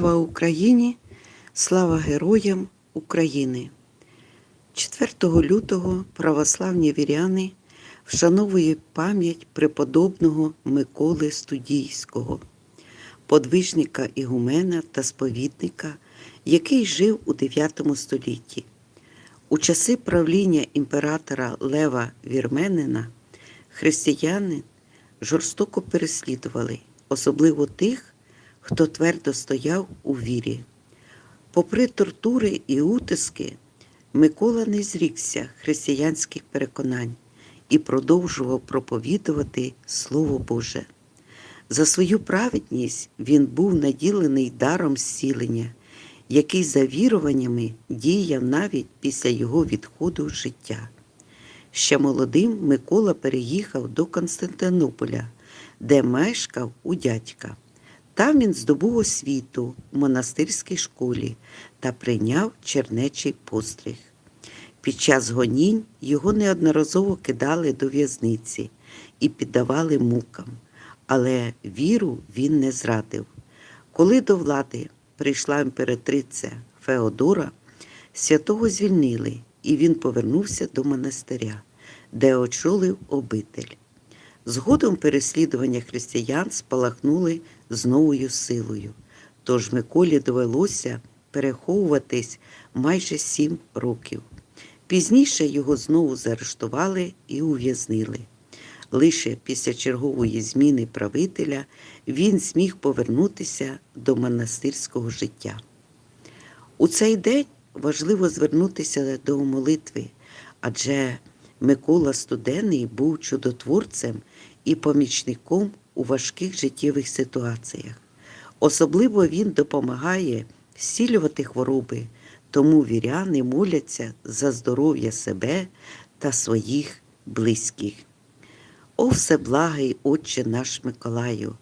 Слава Україні! Слава героям України! 4 лютого православні віряни вшановують пам'ять преподобного Миколи Студійського, подвижника ігумена та сповідника, який жив у 9 столітті. У часи правління імператора Лева Вірменина християни жорстоко переслідували, особливо тих, хто твердо стояв у вірі. Попри тортури і утиски, Микола не зрікся християнських переконань і продовжував проповідувати Слово Боже. За свою праведність він був наділений даром зцілення, який за віруваннями діяв навіть після його відходу з життя. Ще молодим Микола переїхав до Константинополя, де мешкав у дядька. Там він здобув освіту в монастирській школі та прийняв чернечий постриг. Під час гонінь його неодноразово кидали до в'язниці і піддавали мукам, але віру він не зрадив. Коли до влади прийшла імператриця Феодора, святого звільнили, і він повернувся до монастиря, де очолив обитель. Згодом переслідування християн спалахнули з новою силою, тож Миколі довелося переховуватись майже сім років. Пізніше його знову заарештували і ув'язнили. Лише після чергової зміни правителя він зміг повернутися до монастирського життя. У цей день важливо звернутися до молитви, адже Микола Студений був чудотворцем і помічником у важких життєвих ситуаціях. Особливо він допомагає зцілювати хвороби, тому віряни моляться за здоров'я себе та своїх близьких. О всеблагий Отче наш Миколаю,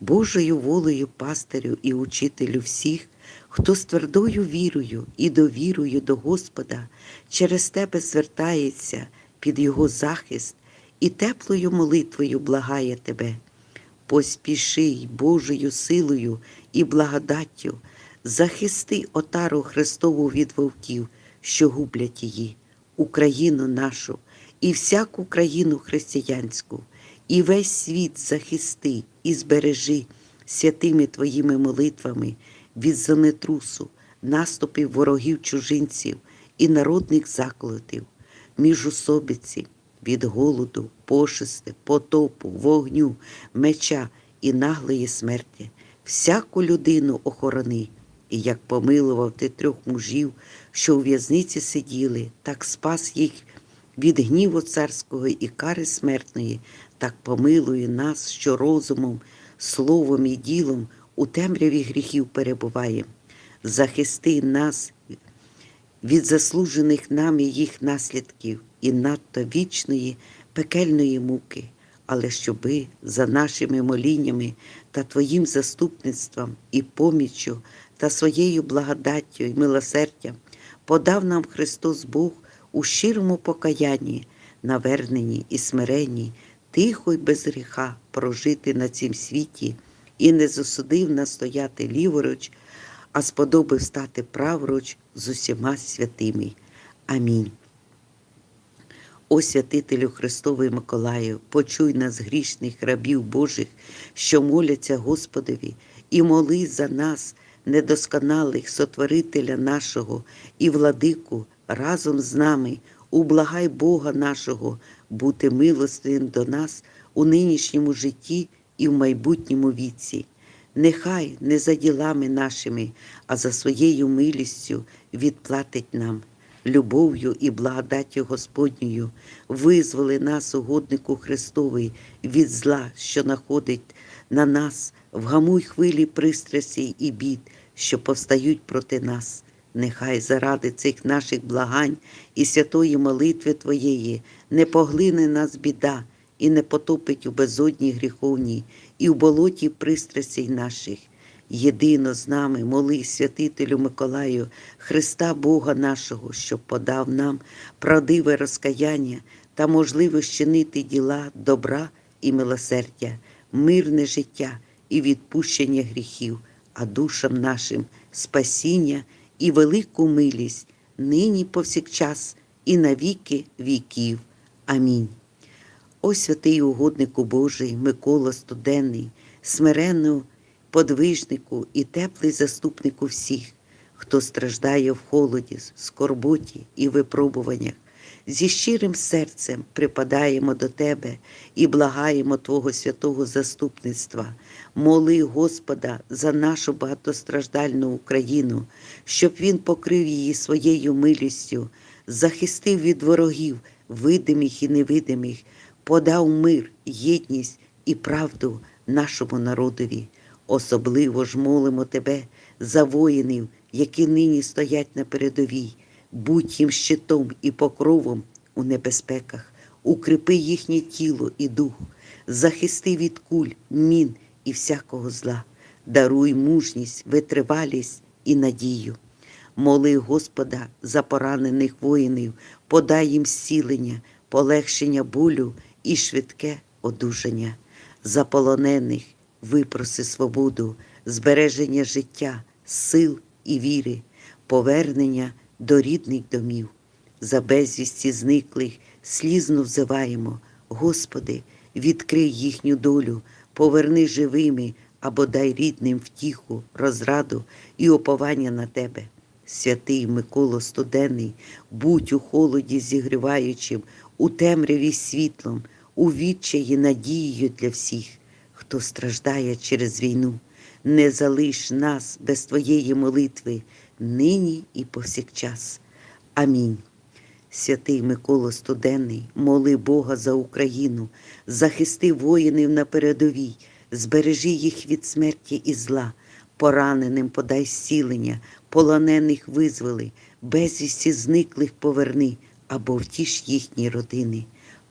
Божою волею пастирю і учителю всіх, хто з твердою вірою і довірою до Господа через тебе звертається під Його захист і теплою молитвою благає тебе. Поспіши Божою силою і благодаттю, захисти отару Христову від вовків, що гублять її, Україну нашу і всяку країну християнську, і весь світ захисти і збережи святими Твоїми молитвами від занетрусу, наступів ворогів чужинців і народних заколотів, міжусобиці, від голоду, пошисти, потопу, вогню, меча і наглої смерті. Всяку людину охорони, і як помилував ти трьох мужів, що у в'язниці сиділи, так спас їх від гніву царського і кари смертної, так помилує нас, що розумом, словом і ділом у темряві гріхів перебуваємо. Захисти нас від заслужених нами їх наслідків і надто вічної пекельної муки, але щоби за нашими моліннями та Твоїм заступництвом і поміччю та своєю благодаттю і милосердям подав нам Христос Бог у щирому покаянні, наверненні і смиренні, тихо й без гріха прожити на цім світі і не засудив нас стояти ліворуч, а сподобив стати праворуч з усіма святими. Амінь. О святителю Христовий Миколаю, почуй нас грішних рабів Божих, що моляться Господові, і моли за нас, недосконалих сотворителя нашого і владику, разом з нами, ублагай Бога нашого, бути милостивим до нас у нинішньому житті і в майбутньому віці. Нехай не за ділами нашими, а за своєю милістю відплатить нам любов'ю і благодаттю Господньою, визволи нас, угоднику Христовий, від зла, що находить на нас, вгамуй хвилі пристрасті і бід, що повстають проти нас. Нехай заради цих наших благань і святої молитви Твоєї не поглине нас біда і не потопить у безодні гріховній і в болоті пристрастей наших. Єдино з нами, моли святителю Миколаю, Христа Бога нашого, щоб подав нам правдиве розкаяння та можливість чинити діла добра і милосердя, мирне життя і відпущення гріхів. а душам нашим спасіння і велику милість нині повсякчас і на віки віків. Амінь. О святий угоднику Божий, Микола Студенний, смиренну подвижнику і теплий заступнику всіх, хто страждає в холоді, скорботі і випробуваннях. Зі щирим серцем припадаємо до Тебе і благаємо Твого святого заступництва. Моли Господа за нашу багатостраждальну Україну, щоб Він покрив її своєю милістю, захистив від ворогів, видимих і невидимих, подав мир, єдність і правду нашому народові. Особливо ж молимо Тебе за воїнів, які нині стоять на передовій. Будь їм щитом і покровом у небезпеках, укріпи їхнє тіло і дух, захисти від куль, мін і всякого зла, даруй мужність, витривалість і надію. Моли Господа за поранених воїнів, подай їм зцілення, полегшення болю і швидке одужання. За полонених випроси свободу, збереження життя, сил і віри, повернення до рідних домів. За безвісті зниклих слізно взиваємо, Господи, відкрий їхню долю, поверни живими або дай рідним втіху, розраду і оповання на Тебе. Святий Миколо Студенний, будь у холоді зігріваючим, у темряві світлом, у відчаї надією для всіх, хто страждає через війну. Не залиш нас без Твоєї молитви, нині і повсякчас. Амінь. Святий Миколо Студенний, моли Бога за Україну, захисти воїнів на передовій, збережи їх від смерті і зла, пораненим подай зцілення, полонених визволи, безвісті зниклих поверни або втіш їхні родини.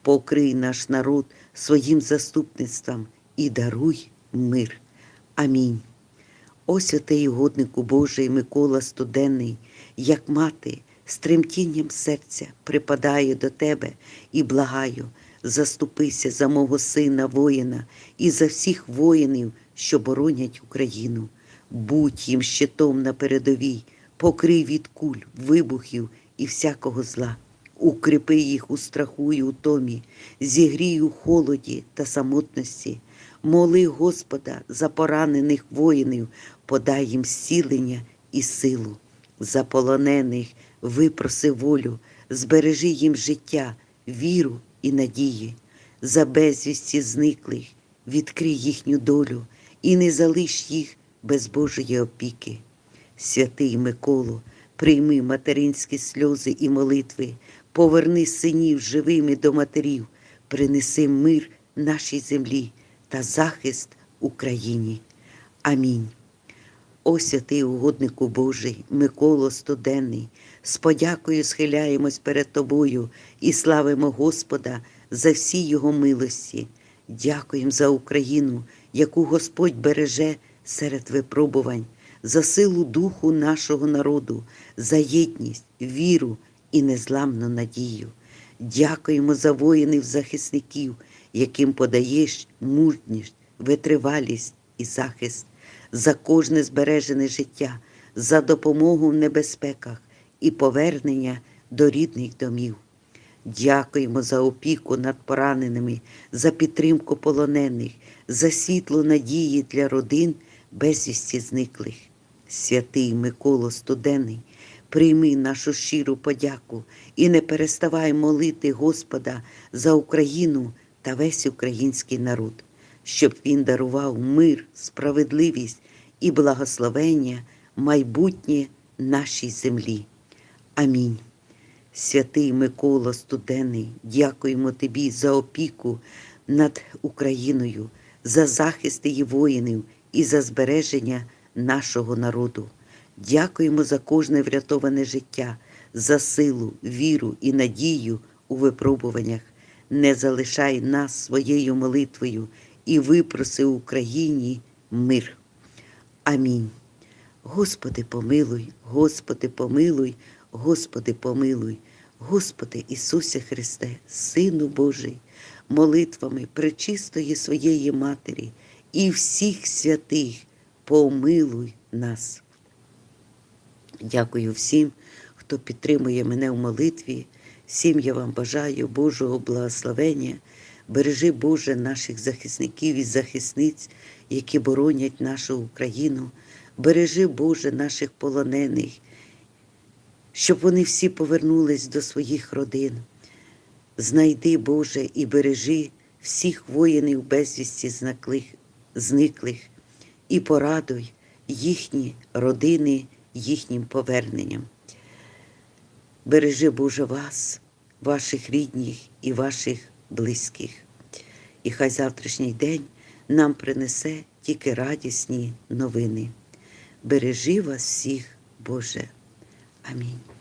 Покрий наш народ своїм заступництвом і даруй мир. Амінь. О святий угоднику Божий Микола Студенний, як мати, з тремтінням серця припадаю до тебе і благаю, заступися за мого сина воїна і за всіх воїнів, що боронять Україну. Будь їм щитом на передовій, покрий від куль, вибухів і всякого зла. Укріпи їх у страху і утомі, зігрій у холоді та самотності. Моли Господа за поранених воїнів, подай їм зцілення і силу. За полонених випроси волю, збережи їм життя, віру і надії. За безвісті зниклих відкрий їхню долю і не залиш їх без Божої опіки. Святий Миколо, прийми материнські сльози і молитви, поверни синів живими до матерів, принеси мир нашій землі та захист Україні. Амінь. О святий угоднику Божий, Миколо Студенний, з подякою схиляємось перед Тобою і славимо Господа за всі Його милості. Дякуємо за Україну, яку Господь береже серед випробувань, за силу духу нашого народу, за єдність, віру і незламну надію. Дякуємо за воїнів-захисників, яким подаєш мужність, витривалість і захист, за кожне збережене життя, за допомогу в небезпеках і повернення до рідних домів. Дякуємо за опіку над пораненими, за підтримку полонених, за світло надії для родин безвісті зниклих. Святий Миколо Студенний, прийми нашу щиру подяку і не переставай молити Господа за Україну та весь український народ, щоб він дарував мир, справедливість і благословення майбутнє нашій землі. Амінь. Святий Микола Студенний, дякуємо Тобі за опіку над Україною, за захист її воїнів і за збереження нашого народу. Дякуємо за кожне врятоване життя, за силу, віру і надію у випробуваннях. Не залишай нас своєю молитвою і випроси Україні мир. Амінь. Господи, помилуй, Господи, помилуй, Господи, помилуй, Господи Ісусе Христе, Сину Божий, молитвами пречистої своєї Матері і всіх святих, помилуй нас. Дякую всім, хто підтримує мене в молитві. Всім я вам бажаю Божого благословення. Бережи Боже наших захисників і захисниць, які боронять нашу Україну. Бережи Боже наших полонених, щоб вони всі повернулись до своїх родин. Знайди, Боже, і бережи всіх воїнів безвісті знаклих, зниклих, і порадуй їхні родини їхнім поверненням. Бережи, Боже, вас, ваших рідних і ваших близьких. І хай завтрашній день нам принесе тільки радісні новини. Бережи вас всіх, Боже. Амінь.